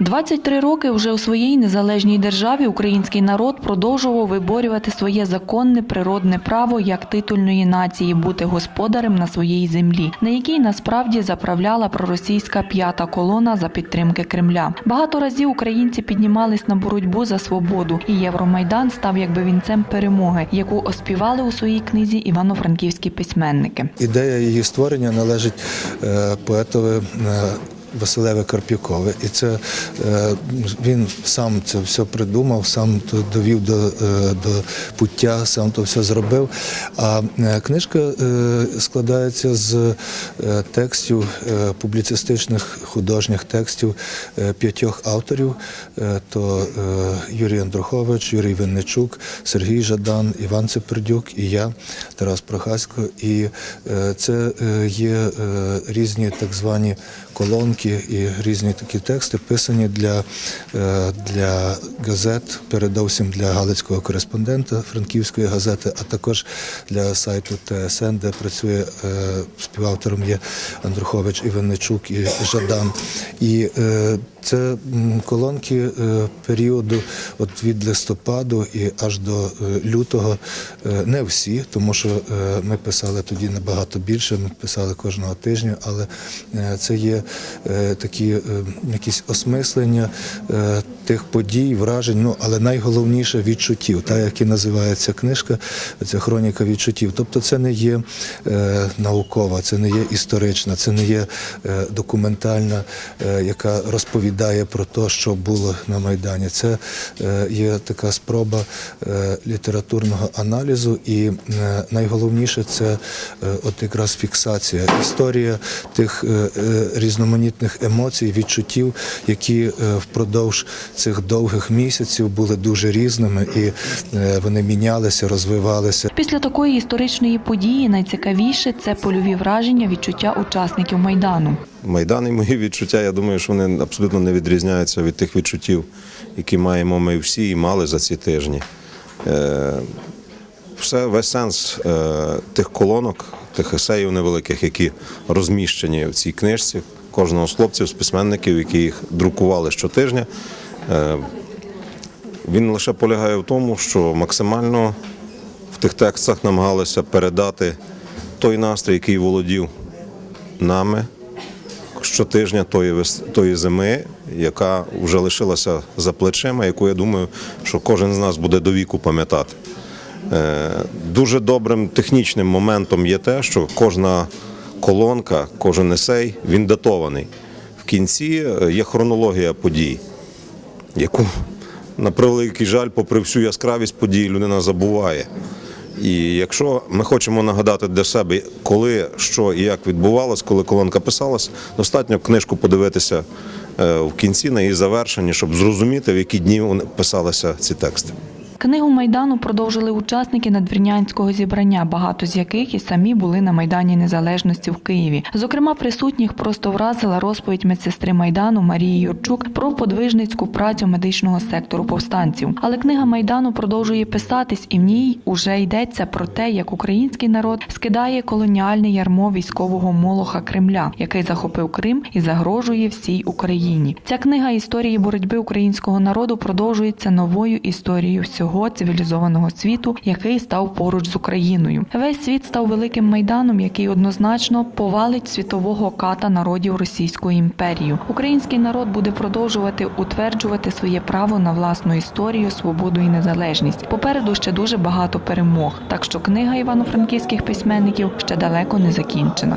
23 роки вже у своїй незалежній державі український народ продовжував виборювати своє законне природне право як титульної нації бути господарем на своїй землі, на якій насправді заправляла проросійська п'ята колона за підтримки Кремля. Багато разів українці піднімались на боротьбу за свободу, і Євромайдан став якби вінцем перемоги, яку оспівали у своїй книзі івано-франківські письменники. Ідея її створення належить е, поетові е, Василеві Карпюкові. І це е, він сам це все придумав, сам то довів до, е, до пуття, сам то все зробив. А е, книжка складається з текстів, публіцистичних художніх текстів п'ятьох авторів. То Юрій Андрухович, Юрій Винничук, Сергій Жадан, Іван Цепердюк і я, Тарас Прохасько. І це є різні так звані колонки і різні такі тексти, писані для, е, для газет, передовсім для галицького кореспондента Франківської газети, а також для сайту ТСН, де працює е, співавтором є Андрухович Іваничук і Жадан. І е, це колонки е, періоду от від листопаду і аж до е, лютого. Е, Не всі, тому що ми писали тоді набагато більше. Ми писали кожного тижня, але це є такі якісь осмислення тих подій, вражень. Ну але найголовніше відчуттів, та як і називається книжка, ця хроніка відчуттів. Тобто, це не є е, наукова, це не є історична, це не є е, документальна, е, яка розповідає про те, що було на Майдані. Це е, є така спроба е, літературного аналізу, і е, найголовніше це е, от якраз фіксація, історія тих е, е, різноманітних емоцій, відчуттів, які е, впродовж цих довгих місяців були дуже різними, і е, вони мінялися, розвивалися. Після такої історичної події найцікавіше це польові враження, відчуття учасників майдану. Майдан і мої відчуття, я думаю, що вони абсолютно не відрізняються від тих відчуттів, які маємо ми всі і мали за ці тижні. Е, Все, весь сенс е, тих колонок, тих есеїв невеликих, які розміщені в цій книжці, кожного з хлопців, з письменників, які їх друкували щотижня, він лише полягає в тому, що максимально в тих текстах намагалися передати той настрій, який володів нами щотижня тої зими, яка вже лишилася за плечима, яку я думаю, що кожен з нас буде до віку пам'ятати. Е, Дуже добрим технічним моментом є те, що кожна колонка, кожен есей, він датований. В кінці е, є хронологія подій, яку, на превеликий жаль, попри всю яскравість подій, людина забуває. І якщо ми хочемо нагадати для себе, коли, що і як відбувалось, коли колонка писалась, достатньо книжку подивитися е, в кінці на її завершенні, щоб зрозуміти, в які дні писалися ці тексти. Книгу майдану продовжили учасники надвірнянського зібрання, багато з яких і самі були на майдані незалежності в Києві. Зокрема, присутніх просто вразила розповідь медсестри майдану Марії Юрчук про подвижницьку працю медичного сектору повстанців. Але книга майдану продовжує писатись, і в ній уже йдеться про те, як український народ скидає колоніальне ярмо військового молоха Кремля, який захопив Крим і загрожує всій Україні. Ця книга історії боротьби українського народу продовжується новою історією всього цивілізованого світу, який став поруч з Україною. Весь світ став великим майданом, який однозначно повалить світового ката народів Російської імперії. Український народ буде продовжувати утверджувати своє право на власну історію, свободу і незалежність. Попереду ще дуже багато перемог. Так що книга івано-франківських письменників ще далеко не закінчена.